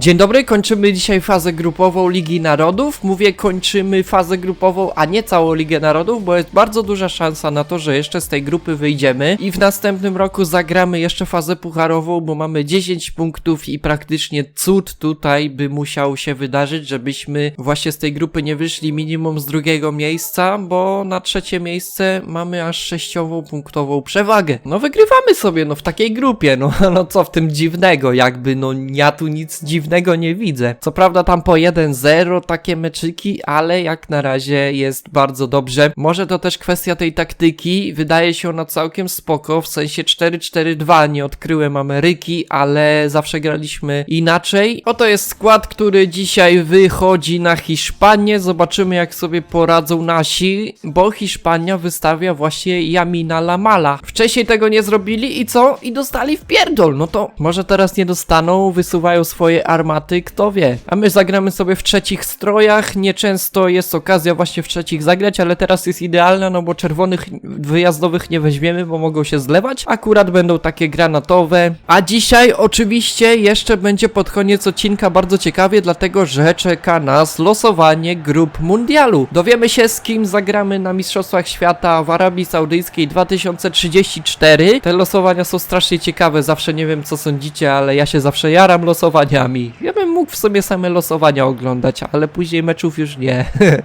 Dzień dobry, kończymy dzisiaj fazę grupową Ligi Narodów. Mówię kończymy fazę grupową, a nie całą Ligę Narodów, bo jest bardzo duża szansa na to, że jeszcze z tej grupy wyjdziemy i w następnym roku zagramy jeszcze fazę pucharową, bo mamy 10 punktów i praktycznie cud tutaj by musiał się wydarzyć, żebyśmy właśnie z tej grupy nie wyszli minimum z drugiego miejsca, bo na trzecie miejsce mamy aż sześciową punktową przewagę. No wygrywamy sobie, no w takiej grupie, no, no co w tym dziwnego, jakby, no ja tu nic dziwnego nie widzę. Co prawda tam po 1-0 takie meczyki, ale jak na razie jest bardzo dobrze. Może to też kwestia tej taktyki, wydaje się ona całkiem spoko, w sensie 4-4-2, nie odkryłem Ameryki, ale zawsze graliśmy inaczej. Oto jest skład, który dzisiaj wychodzi na Hiszpanię, zobaczymy jak sobie poradzą nasi, bo Hiszpania wystawia właśnie Jamina Lamala. Wcześniej tego nie zrobili i co? I dostali w pierdol, no to może teraz nie dostaną, wysuwają swoje armaty, kto wie. A my zagramy sobie w trzecich strojach, nieczęsto jest okazja właśnie w trzecich zagrać, ale teraz jest idealna, no bo czerwonych wyjazdowych nie weźmiemy, bo mogą się zlewać. Akurat będą takie granatowe. A dzisiaj oczywiście jeszcze będzie pod koniec odcinka bardzo ciekawie, dlatego że czeka nas losowanie grup mundialu. Dowiemy się z kim zagramy na Mistrzostwach Świata w Arabii Saudyjskiej 2034. Te losowania są strasznie ciekawe, zawsze nie wiem co sądzicie, ale ja się zawsze jaram losowaniami. Ja bym mógł w sobie same losowania oglądać, ale później meczów już nie.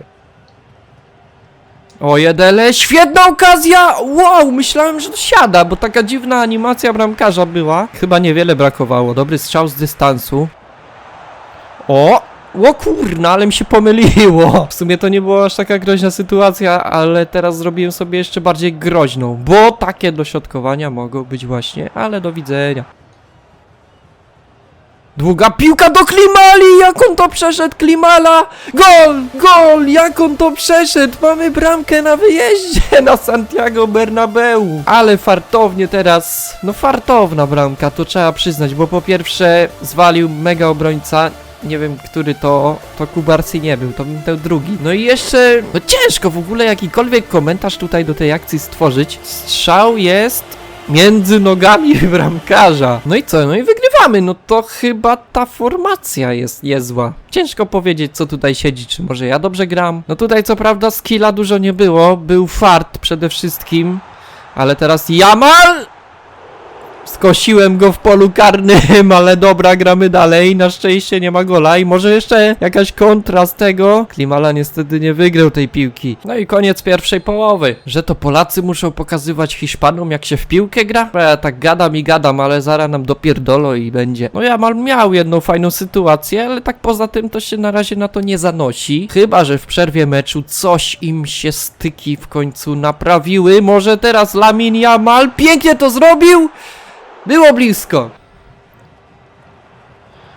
O jedele, świetna okazja! Wow, myślałem, że to siada, bo taka dziwna animacja bramkarza była. Chyba niewiele brakowało. Dobry strzał z dystansu. O! O kurna, ale mi się pomyliło. W sumie to nie była aż taka groźna sytuacja, ale teraz zrobiłem sobie jeszcze bardziej groźną, bo takie dośrodkowania mogą być właśnie, ale do widzenia. Długa piłka do Klimali! Jak on to przeszedł, Klimala! Gol! Gol! Jak on to przeszedł! Mamy bramkę na wyjeździe na Santiago Bernabeu! Ale fartownie teraz, no fartowna bramka, to trzeba przyznać, bo po pierwsze zwalił mega obrońca, nie wiem, który to, to Kubarsi nie był, to był drugi. No i jeszcze, no ciężko w ogóle jakikolwiek komentarz tutaj do tej akcji stworzyć. Strzał jest między nogami bramkarza. No i co? No i wygrywamy. No to chyba ta formacja jest niezła. Ciężko powiedzieć, co tutaj siedzi. Czy może ja dobrze gram? No tutaj co prawda skilla dużo nie było. Był fart przede wszystkim. Ale teraz Jamal! Skosiłem go w polu karnym, ale dobra, gramy dalej. Na szczęście nie ma gola i może jeszcze jakaś kontra z tego. Klimala niestety nie wygrał tej piłki. No i koniec pierwszej połowy. Że to Polacy muszą pokazywać Hiszpanom, jak się w piłkę gra? Ja tak gadam i gadam, ale zaraz nam dopierdolo i będzie. No ja mal miał jedną fajną sytuację, ale tak poza tym to się na razie na to nie zanosi. Chyba, że w przerwie meczu coś im się styki w końcu naprawiły. Może teraz Lamin Jamal pięknie to zrobił? Było blisko.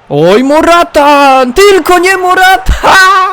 Oj, Morata! Tylko nie Morata!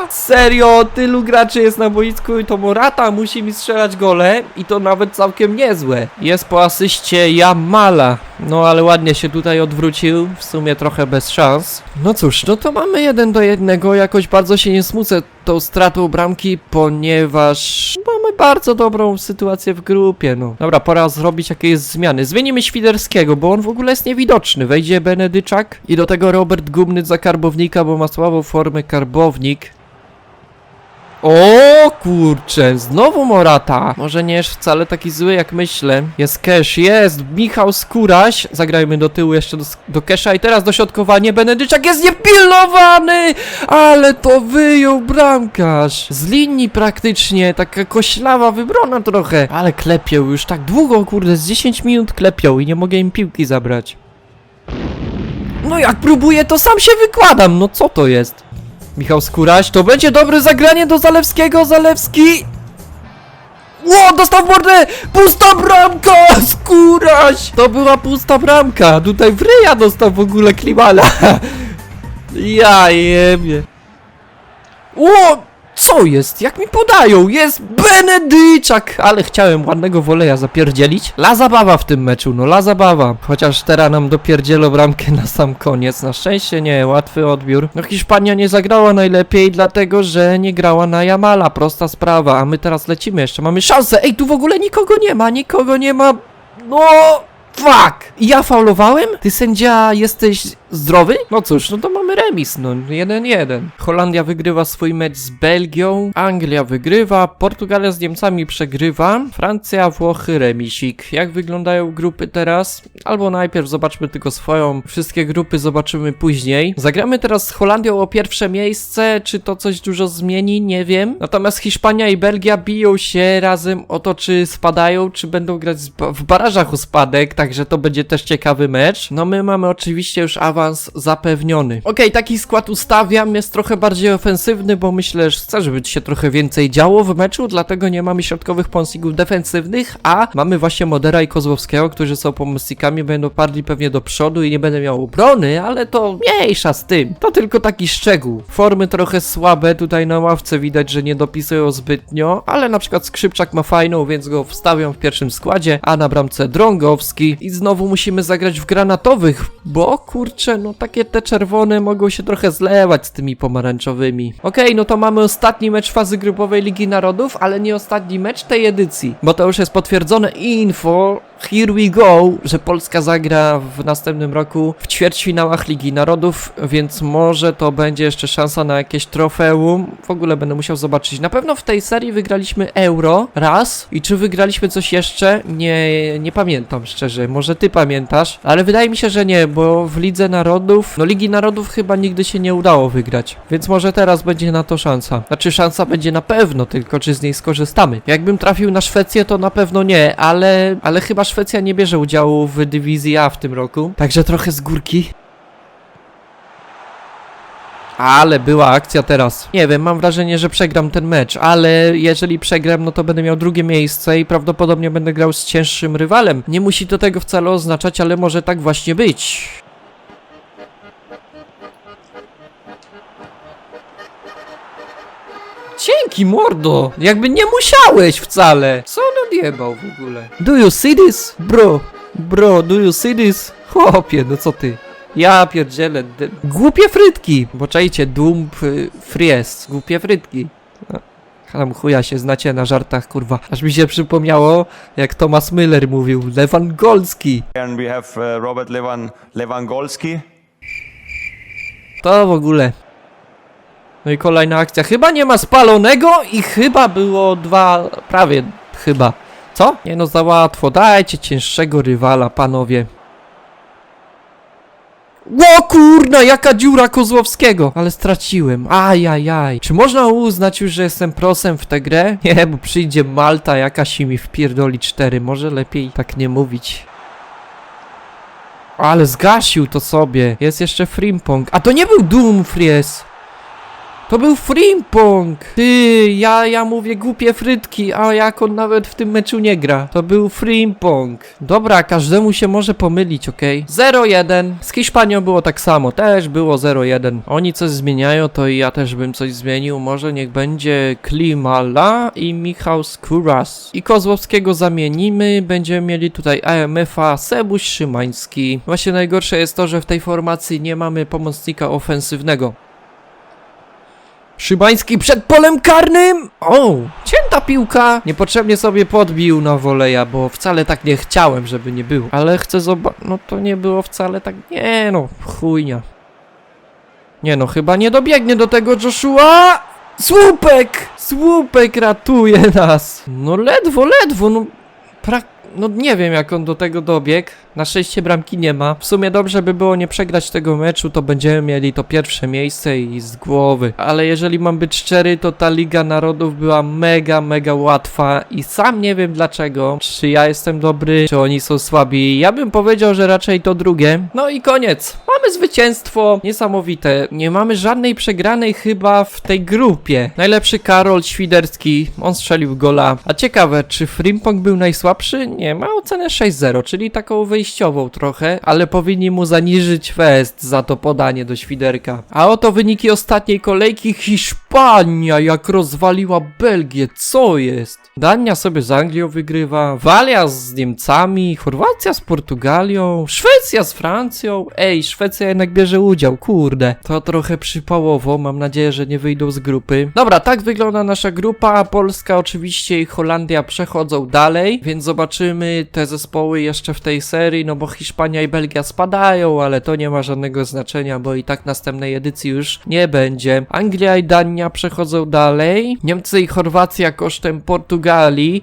Serio, tylu graczy jest na boisku i to Morata musi mi strzelać gole i to nawet całkiem niezłe. Jest po asyście Jamala. No ale ładnie się tutaj odwrócił, w sumie trochę bez szans. No cóż, no to mamy jeden do jednego, jakoś bardzo się nie smucę tą stratą bramki, ponieważ mamy bardzo dobrą sytuację w grupie, no. Dobra, pora zrobić jakieś zmiany. Zmienimy Świderskiego, bo on w ogóle jest niewidoczny. Wejdzie Benedyczak i do tego Robert Gumny za karbownika, bo ma słabą formę karbownik. O kurczę, znowu Morata. Może nie jest wcale taki zły jak myślę. Jest Cash, jest Michał Skóraś. Zagrajmy do tyłu jeszcze do, do Kesha i teraz dośrodkowanie. Benedyczak jest niepilnowany! Ale to wyjął bramkarz. Z linii praktycznie, taka koślawa wybrona trochę. Ale klepią już tak długo, kurde, z 10 minut klepią i nie mogę im piłki zabrać. No jak próbuję, to sam się wykładam. No co to jest? Michał Skóraś, to będzie dobre zagranie do Zalewskiego, Zalewski! Ło, dostał mordę! Pusta bramka! Skóraś! To była pusta bramka! Tutaj w ryja dostał w ogóle Klimala! Ja jebie! Ło! Co jest? Jak mi podają? Jest Benedyczak! Ale chciałem ładnego woleja zapierdzielić. La zabawa w tym meczu, no la zabawa. Chociaż teraz nam dopierdzielo bramkę na sam koniec. Na szczęście nie, łatwy odbiór. No Hiszpania nie zagrała najlepiej, dlatego że nie grała na Jamala. Prosta sprawa. A my teraz lecimy jeszcze, mamy szansę. Ej, tu w ogóle nikogo nie ma, nikogo nie ma. No... Fuck! Ja faulowałem? Ty sędzia jesteś Zdrowy? No cóż, no to mamy remis, no 1-1. Holandia wygrywa swój mecz z Belgią, Anglia wygrywa, Portugalia z Niemcami przegrywa, Francja, Włochy, remisik. Jak wyglądają grupy teraz? Albo najpierw zobaczmy tylko swoją, wszystkie grupy zobaczymy później. Zagramy teraz z Holandią o pierwsze miejsce, czy to coś dużo zmieni? Nie wiem. Natomiast Hiszpania i Belgia biją się razem o to, czy spadają, czy będą grać w barażach o spadek, także to będzie też ciekawy mecz. No my mamy oczywiście już awans zapewniony. Okej, taki skład ustawiam, jest trochę bardziej ofensywny, bo myślę, że chcę, żeby się trochę więcej działo w meczu, dlatego nie mamy środkowych pomocników defensywnych, a mamy właśnie Modera i Kozłowskiego, którzy są pomocnikami, będą padli pewnie do przodu i nie będę miał obrony, ale to mniejsza z tym. To tylko taki szczegół. Formy trochę słabe, tutaj na ławce widać, że nie dopisują zbytnio, ale na przykład Skrzypczak ma fajną, więc go wstawiam w pierwszym składzie, a na bramce Drągowski i znowu musimy zagrać w granatowych, bo kurczę, no takie te czerwone mogą się trochę zlewać z tymi pomarańczowymi. Okej, no to mamy ostatni mecz fazy grupowej Ligi Narodów, ale nie ostatni mecz tej edycji, bo to już jest potwierdzone info, here we go, że Polska zagra w następnym roku w ćwierćfinałach Ligi Narodów, więc może to będzie jeszcze szansa na jakieś trofeum. W ogóle będę musiał zobaczyć. Na pewno w tej serii wygraliśmy Euro raz i czy wygraliśmy coś jeszcze? Nie, nie pamiętam szczerze. Może ty pamiętasz, ale wydaje mi się, że nie, bo w Lidze Narodów, no Ligi Narodów chyba nigdy się nie udało wygrać, więc może teraz będzie na to szansa. Znaczy szansa będzie na pewno, tylko czy z niej skorzystamy. Jakbym trafił na Szwecję, to na pewno nie, ale, ale chyba Szwecja nie bierze udziału w dywizji A w tym roku, także trochę z górki. Ale była akcja teraz. Nie wiem, mam wrażenie, że przegram ten mecz, ale jeżeli przegram, no to będę miał drugie miejsce i prawdopodobnie będę grał z cięższym rywalem. Nie musi to tego wcale oznaczać, ale może tak właśnie być. Dzięki, mordo! Jakby nie musiałeś wcale! Co on odjebał w ogóle? Do you see this? Bro, bro, do you see this? Chłopie, no co ty? Ja pierdzielę. de- Głupie frytki! Bo czajcie, dump y, fries. Głupie frytki. Tam chuja się znacie na żartach, kurwa. Aż mi się przypomniało, jak Thomas Müller mówił. Lewandowski. And we have uh, Robert Lewan Lewandowski. To w ogóle. No i kolejna akcja. Chyba nie ma spalonego i chyba było dwa, prawie chyba. Co? Nie no, za łatwo. Dajcie cięższego rywala, panowie. Ło kurna, jaka dziura Kozłowskiego! Ale straciłem. Ajajaj. Czy można uznać już, że jestem prosem w tę grę? Nie, bo przyjdzie Malta jakaś i mi wpierdoli cztery. Może lepiej tak nie mówić. Ale zgasił to sobie. Jest jeszcze Frimpong. A to nie był Doomfries. To był Frimpong. Ty, ja, ja mówię głupie frytki, a jak on nawet w tym meczu nie gra. To był Frimpong. Dobra, każdemu się może pomylić, okej? 0-1. Z Hiszpanią było tak samo. Też było 0-1. Oni coś zmieniają, to i ja też bym coś zmienił. Może niech będzie Klimala i Michał Skóras. I Kozłowskiego zamienimy. Będziemy mieli tutaj AMF-a, Sebuś Szymański. Właśnie najgorsze jest to, że w tej formacji nie mamy pomocnika ofensywnego. Szybański przed polem karnym! O, cięta piłka! Niepotrzebnie sobie podbił na woleja, bo wcale tak nie chciałem, żeby nie było. Ale chcę zobaczyć... No to nie było wcale tak... Nie no, chujnia. Nie no, chyba nie dobiegnie do tego Joshua! Słupek! Słupek ratuje nas! No ledwo, ledwo, no... Prak... No nie wiem jak on do tego dobiegł. Na szczęście bramki nie ma. W sumie dobrze by było nie przegrać tego meczu, to będziemy mieli to pierwsze miejsce i z głowy. Ale jeżeli mam być szczery, to ta Liga Narodów była mega, mega łatwa i sam nie wiem dlaczego. Czy ja jestem dobry, czy oni są słabi. Ja bym powiedział, że raczej to drugie. No i koniec. Mamy zwycięstwo. Niesamowite. Nie mamy żadnej przegranej chyba w tej grupie. Najlepszy Karol Świderski. On strzelił gola. A ciekawe, czy Frimpong był najsłabszy? Nie, ma ocenę 6-0, czyli taką wyjściową trochę, ale powinni mu zaniżyć fest za to podanie do Świderka. A oto wyniki ostatniej kolejki. Hiszpania jak rozwaliła Belgię. Co jest? Dania sobie z Anglią wygrywa, Walia z Niemcami, Chorwacja z Portugalią, Szwecja z Francją. Ej, Szwecja jednak bierze udział, kurde. To trochę przypałowo, mam nadzieję, że nie wyjdą z grupy. Dobra, tak wygląda nasza grupa. Polska oczywiście i Holandia przechodzą dalej, więc zobaczymy te zespoły jeszcze w tej serii, no bo Hiszpania i Belgia spadają, ale to nie ma żadnego znaczenia, bo i tak następnej edycji już nie będzie. Anglia i Dania przechodzą dalej, Niemcy i Chorwacja kosztem Portugalii,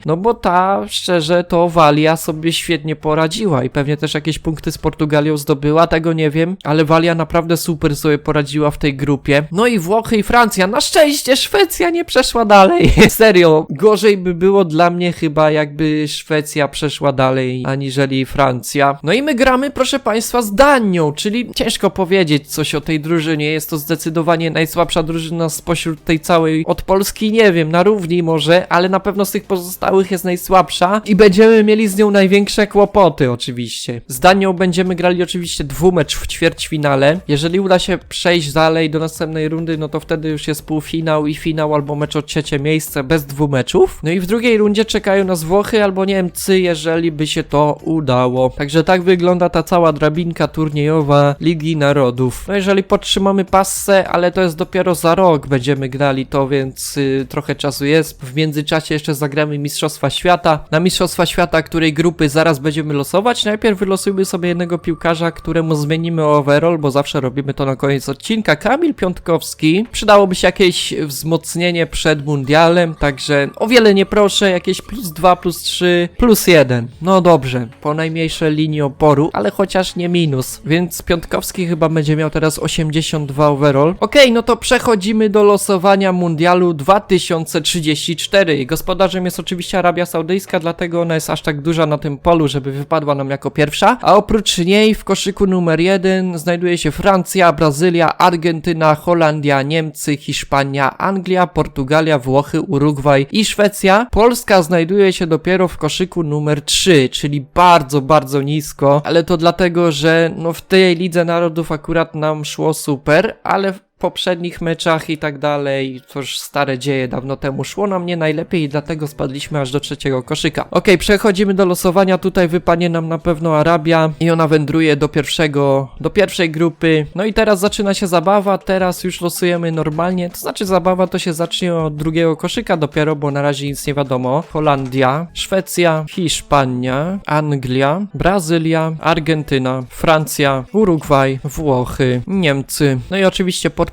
no bo ta, szczerze, to Walia sobie świetnie poradziła i pewnie też jakieś punkty z Portugalią zdobyła, tego nie wiem, ale Walia naprawdę super sobie poradziła w tej grupie. No i Włochy i Francja, na szczęście Szwecja nie przeszła dalej. Serio, gorzej by było dla mnie chyba jakby Szwecja przeszła dalej aniżeli Francja. No i my gramy, proszę Państwa, z Danią, czyli ciężko powiedzieć coś o tej drużynie. Jest to zdecydowanie najsłabsza drużyna spośród tej całej od Polski, nie wiem, na równi może, ale na pewno z tych pozostałych jest najsłabsza i będziemy mieli z nią największe kłopoty oczywiście. Z Danią będziemy grali oczywiście dwumecz w ćwierćfinale. Jeżeli uda się przejść dalej do następnej rundy, no to wtedy już jest półfinał i finał albo mecz o trzecie miejsce bez dwumeczów. No i w drugiej rundzie czekają nas Włochy albo Niemcy, jeżeli by się to udało. Także tak wygląda ta cała drabinka turniejowa Ligi Narodów. No jeżeli podtrzymamy passę, ale to jest dopiero za rok będziemy grali to, więc y, trochę czasu jest. W międzyczasie jeszcze zagramy Mistrzostwa Świata. Na Mistrzostwa Świata, której grupy zaraz będziemy losować, najpierw wylosujmy sobie jednego piłkarza, któremu zmienimy overall, bo zawsze robimy to na koniec odcinka. Kamil Piątkowski. Przydałoby się jakieś wzmocnienie przed mundialem, także o wiele nie proszę, jakieś plus 2, plus 3, plus 1. No dobrze, po najmniejszej linii oporu, ale chociaż nie minus, więc Piątkowski chyba będzie miał teraz 82 overall. Okej, no to przechodzimy do losowania mundialu 2034. I Gospodarzem jest oczywiście Arabia Saudyjska, dlatego ona jest aż tak duża na tym polu, żeby wypadła nam jako pierwsza. A oprócz niej w koszyku numer 1 znajduje się Francja, Brazylia, Argentyna, Holandia, Niemcy, Hiszpania, Anglia, Portugalia, Włochy, Urugwaj i Szwecja. Polska znajduje się dopiero w koszyku numer 3, czyli bardzo, bardzo nisko, ale to dlatego, że no w tej Lidze Narodów akurat nam szło super, ale poprzednich meczach i tak dalej, już stare dzieje dawno temu szło nam nie najlepiej i dlatego spadliśmy aż do trzeciego koszyka. Okej, przechodzimy do losowania, tutaj wypanie nam na pewno Arabia i ona wędruje do pierwszego, do pierwszej grupy. No i teraz zaczyna się zabawa, teraz już losujemy normalnie, to znaczy zabawa to się zacznie od drugiego koszyka dopiero, bo na razie nic nie wiadomo. Holandia, Szwecja, Hiszpania, Anglia, Brazylia, Argentyna, Francja, Urugwaj, Włochy, Niemcy, no i oczywiście Portugalia.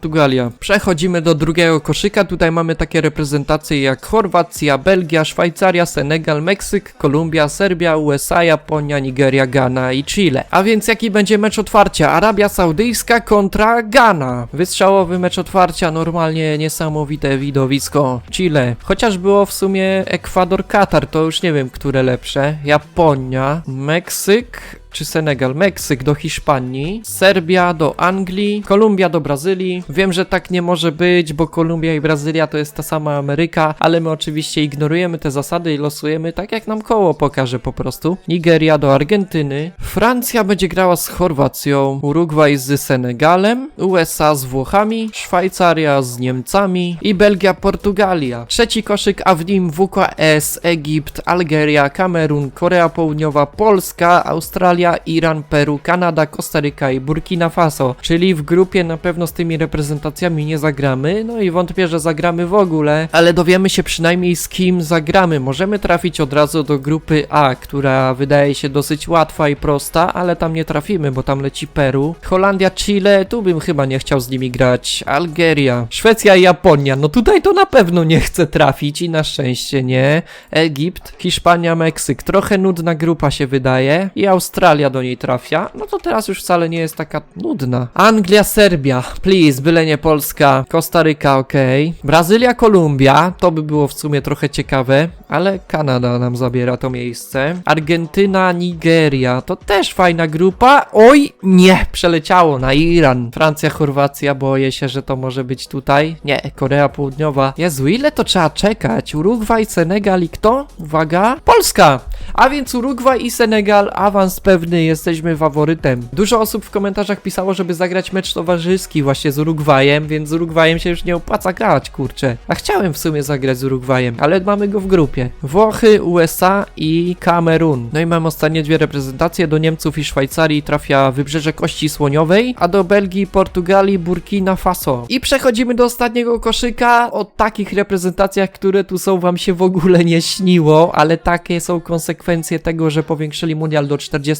Przechodzimy do drugiego koszyka. Tutaj mamy takie reprezentacje jak Chorwacja, Belgia, Szwajcaria, Senegal, Meksyk, Kolumbia, Serbia, USA, Japonia, Nigeria, Ghana i Chile. A więc jaki będzie mecz otwarcia? Arabia Saudyjska kontra Ghana. Wystrzałowy mecz otwarcia, normalnie niesamowite widowisko. Chile. Chociaż było w sumie Ekwador, Katar, to już nie wiem, które lepsze. Japonia, Meksyk, czy Senegal, Meksyk do Hiszpanii, Serbia do Anglii, Kolumbia do Brazylii. Wiem, że tak nie może być, bo Kolumbia i Brazylia to jest ta sama Ameryka, ale my oczywiście ignorujemy te zasady i losujemy tak jak nam koło pokaże po prostu. Nigeria do Argentyny, Francja będzie grała z Chorwacją, Urugwaj z Senegalem, USA z Włochami, Szwajcaria z Niemcami i Belgia Portugalia. Trzeci koszyk, a w nim WKS, Egipt, Algeria, Kamerun, Korea Południowa, Polska, Australia, Iran, Peru, Kanada, Kostaryka i Burkina Faso. Czyli w grupie na pewno z tymi reprezentacjami nie zagramy, no i wątpię, że zagramy w ogóle, ale dowiemy się przynajmniej z kim zagramy. Możemy trafić od razu do grupy A, która wydaje się dosyć łatwa i prosta, ale tam nie trafimy, bo tam leci Peru. Holandia, Chile, tu bym chyba nie chciał z nimi grać. Algeria, Szwecja i Japonia, no tutaj to na pewno nie chcę trafić i na szczęście nie. Egipt, Hiszpania, Meksyk, trochę nudna grupa się wydaje i Australia do niej trafia, no to teraz już wcale nie jest taka nudna. Anglia, Serbia, please, byle nie Polska, Kostaryka, okej. Brazylia, Kolumbia, to by było w sumie trochę ciekawe, ale Kanada nam zabiera to miejsce. Argentyna, Nigeria, to też fajna grupa. Oj, nie, przeleciało na Iran. Francja, Chorwacja, boję się, że to może być tutaj. Nie, Korea Południowa. Jezu, ile to trzeba czekać? Urugwaj, Senegal i kto? Uwaga, Polska! A więc Urugwaj i Senegal, awans pewny pewny, jesteśmy faworytem. Dużo osób w komentarzach pisało, żeby zagrać mecz towarzyski właśnie z Urugwajem, więc z Urugwajem się już nie opłaca grać, kurczę. A chciałem w sumie zagrać z Urugwajem, ale mamy go w grupie. Włochy, USA i Kamerun. No i mam ostatnie dwie reprezentacje. Do Niemców i Szwajcarii trafia Wybrzeże Kości Słoniowej, a do Belgii, Portugalii, Burkina Faso. I przechodzimy do ostatniego koszyka. O takich reprezentacjach, które tu są, wam się w ogóle nie śniło, ale takie są konsekwencje tego, że powiększyli mundial do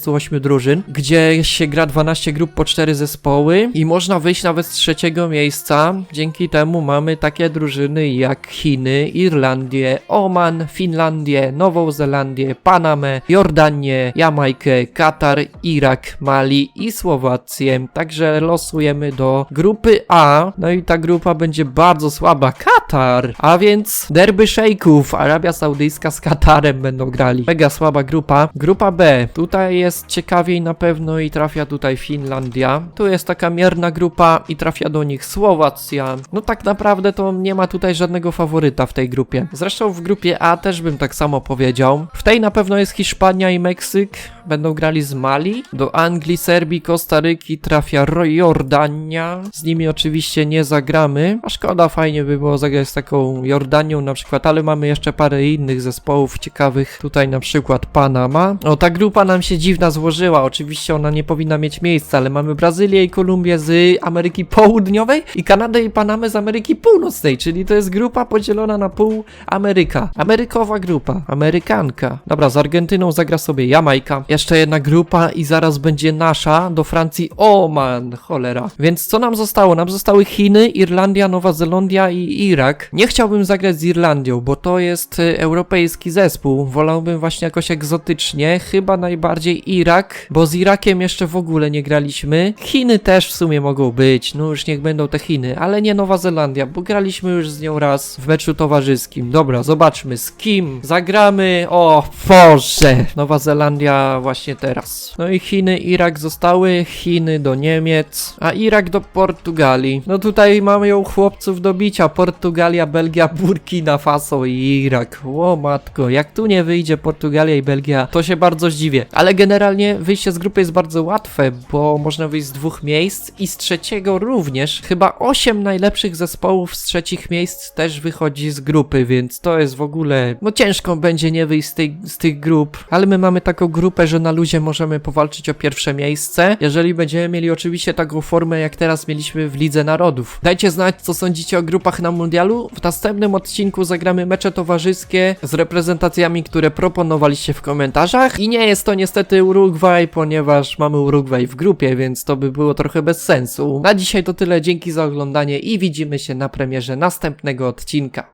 48 drużyn, gdzie się gra 12 grup po 4 zespoły i można wyjść nawet z trzeciego miejsca. Dzięki temu mamy takie drużyny jak Chiny, Irlandię, Oman, Finlandię, Nową Zelandię, Panamę, Jordanię, Jamajkę, Katar, Irak, Mali i Słowację. Także losujemy do grupy A. No i ta grupa będzie bardzo słaba. Katar! A więc derby szejków. Arabia Saudyjska z Katarem będą grali. Mega słaba grupa. Grupa B. Tutaj jest ciekawiej na pewno i trafia tutaj Finlandia. Tu jest taka mierna grupa i trafia do nich Słowacja. No tak naprawdę to nie ma tutaj żadnego faworyta w tej grupie. Zresztą w grupie A też bym tak samo powiedział. W tej na pewno jest Hiszpania i Meksyk. Będą grali z Mali. Do Anglii, Serbii, Kostaryki trafia Jordania. Z nimi oczywiście nie zagramy. A szkoda, fajnie by było zagrać z taką Jordanią na przykład, ale mamy jeszcze parę innych zespołów ciekawych. Tutaj na przykład Panama. O, ta grupa nam się dziwna złożyła. Oczywiście ona nie powinna mieć miejsca, ale mamy Brazylię i Kolumbię z Ameryki Południowej i Kanadę i Panamę z Ameryki Północnej, czyli to jest grupa podzielona na pół Ameryka. Amerykowa grupa, Amerykanka. Dobra, z Argentyną zagra sobie Jamajka. Jeszcze jedna grupa i zaraz będzie nasza do Francji Oman, cholera. Więc co nam zostało? Nam zostały Chiny, Irlandia, Nowa Zelandia i Irak. Nie chciałbym zagrać z Irlandią, bo to jest y, europejski zespół. Wolałbym właśnie jakoś egzotycznie. Chyba najbardziej Irak, bo z Irakiem jeszcze w ogóle nie graliśmy. Chiny też w sumie mogą być. No już niech będą te Chiny, ale nie Nowa Zelandia, bo graliśmy już z nią raz w meczu towarzyskim. Dobra, zobaczmy z kim zagramy. O, Boże! Nowa Zelandia właśnie teraz. No i Chiny, Irak zostały, Chiny do Niemiec, a Irak do Portugalii. No tutaj mamy ją chłopców do bicia. Portugalia, Belgia, Burkina Faso i Irak. O matko, jak tu nie wyjdzie Portugalia i Belgia, to się bardzo zdziwię. Ale generalnie wyjście z grupy jest bardzo łatwe, bo można wyjść z dwóch miejsc i z trzeciego również. Chyba 8 najlepszych zespołów z trzecich miejsc też wychodzi z grupy, więc to jest w ogóle, no ciężko będzie nie wyjść z, tej, z tych grup, ale my mamy taką grupę, że na luzie możemy powalczyć o pierwsze miejsce, jeżeli będziemy mieli oczywiście taką formę, jak teraz mieliśmy w Lidze Narodów. Dajcie znać, co sądzicie o grupach na mundialu. W następnym odcinku zagramy mecze towarzyskie z reprezentacjami, które proponowaliście w komentarzach i nie jest to niestety Urugwaj, ponieważ mamy Urugwaj w grupie, więc to by było trochę bez sensu. Na dzisiaj to tyle, dzięki za oglądanie i widzimy się na premierze następnego odcinka.